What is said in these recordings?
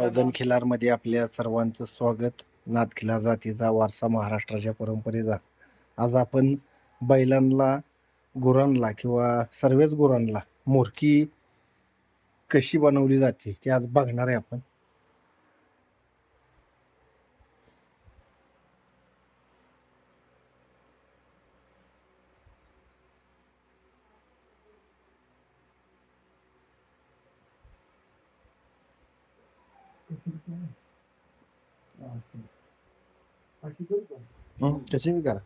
औदन खिलारमध्ये आपल्या सर्वांचं स्वागत. नाथखिलार जातीचा वारसा महाराष्ट्राच्या परंपरेचा. आज आपण बैलांना गुरांना किंवा सर्वच गुरांना मोरकी कशी बनवली जाते ते आज बघणार आहे आपण. हं, कशी बी करा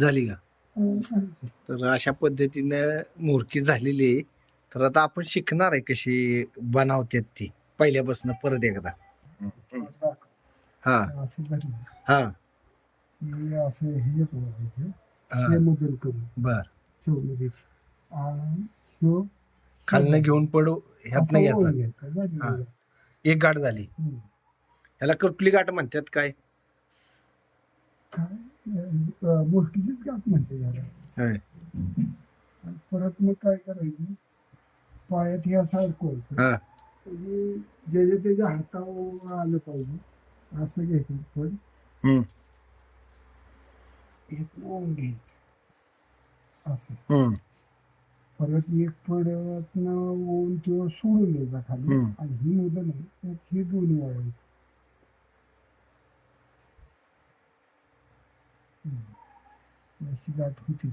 झाली का? तर अशा पद्धतीनं मोरकी झालेली आहे. तर आता आपण शिकणार आहे कशी बनवतात ती. पहिल्यापासून परत एकदा. हा. हा. असं करायचं. बर. चौमरीच ह्यो खालनं घेऊन पडू ह्यातनं असा ओळ घ्यायचा. घ्यायचा, झाली हा. ओळ. एक गाठ झाली. ह्याला कर्टुली गाठ म्हणतात काय? काय? मोठीचीच गाठ म्हणते. आणि परत मग काय करायचं? पायात हे असं अडकवायचं म्हणजे जे जे त्याच्या हातावर आलं पाहिजे असं घ्यायचं. पण एक घ्यायचं. असं. परत एक पडतनं ओढून तो सोडून द्यायचा खाली. आणि ही मुदल अशी गाठ होती.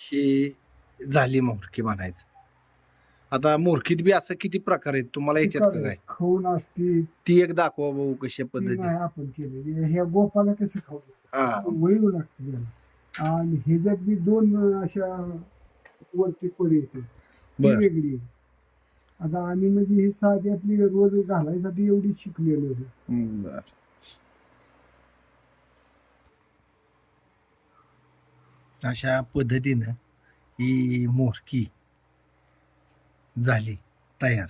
ही झाली मोरकी म्हणायचं. आता मोरकीत बी असं किती प्रकार आहेत तुम्हाला ती येतात का काय खाऊन असती. ती एक दाखवा भाऊ कशा ती पद्धती नाही आपण केलेली. ह्या गोपाला कसं खाऊ? हा. वळीव लागते त्याला. आणि ह्याच्यात बी दोन अशा वरती पडी येते ती बर. वेगळी आहे. आता आम्ही म्हणजे ही साधी आपली रोज घालायसाठी एवढी शिकलेलो होतो बर. अशा पद्धतीनं ही मोरकी झाली तयार